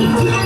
Yeah.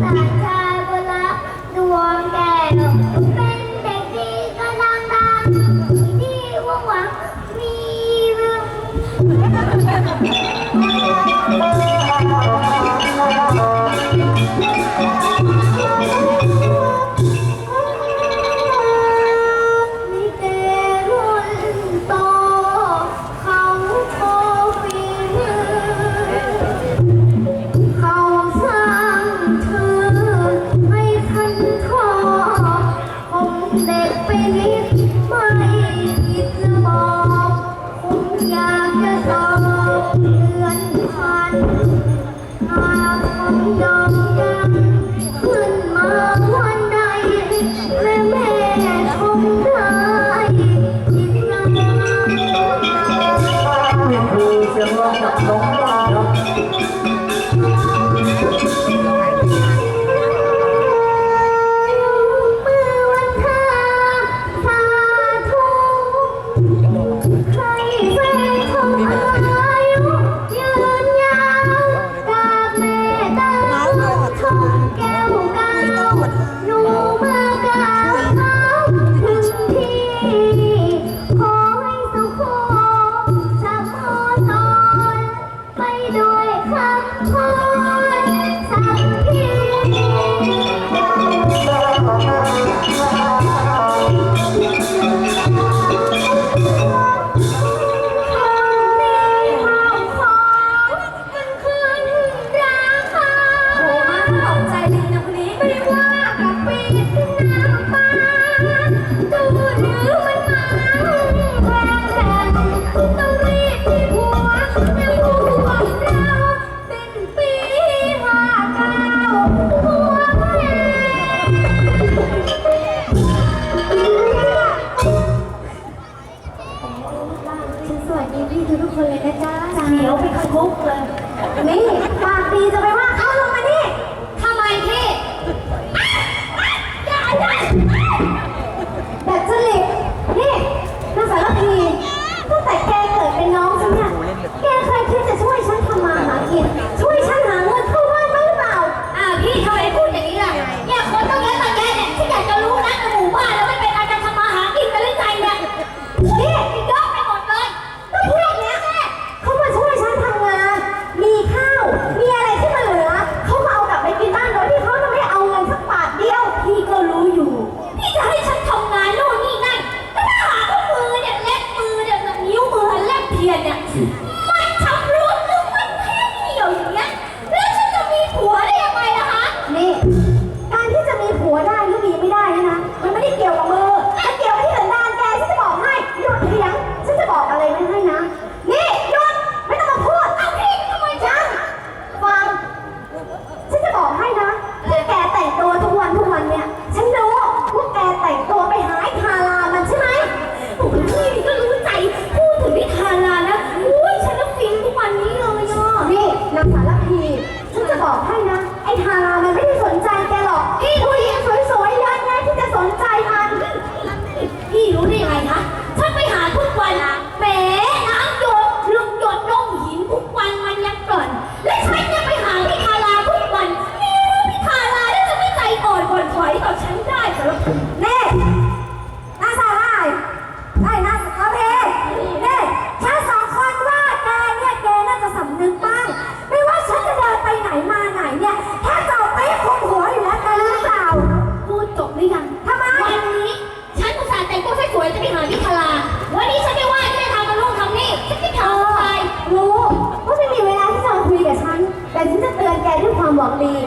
สัญชาบรักดวงแก้วเป็นเด็ดีกำลังดังดีว่หวังมีเรื่ แกวกาหนูมากับเขาถึงที่ขอให้สุขสมโอนไปด้วยคำขอ Sim. 力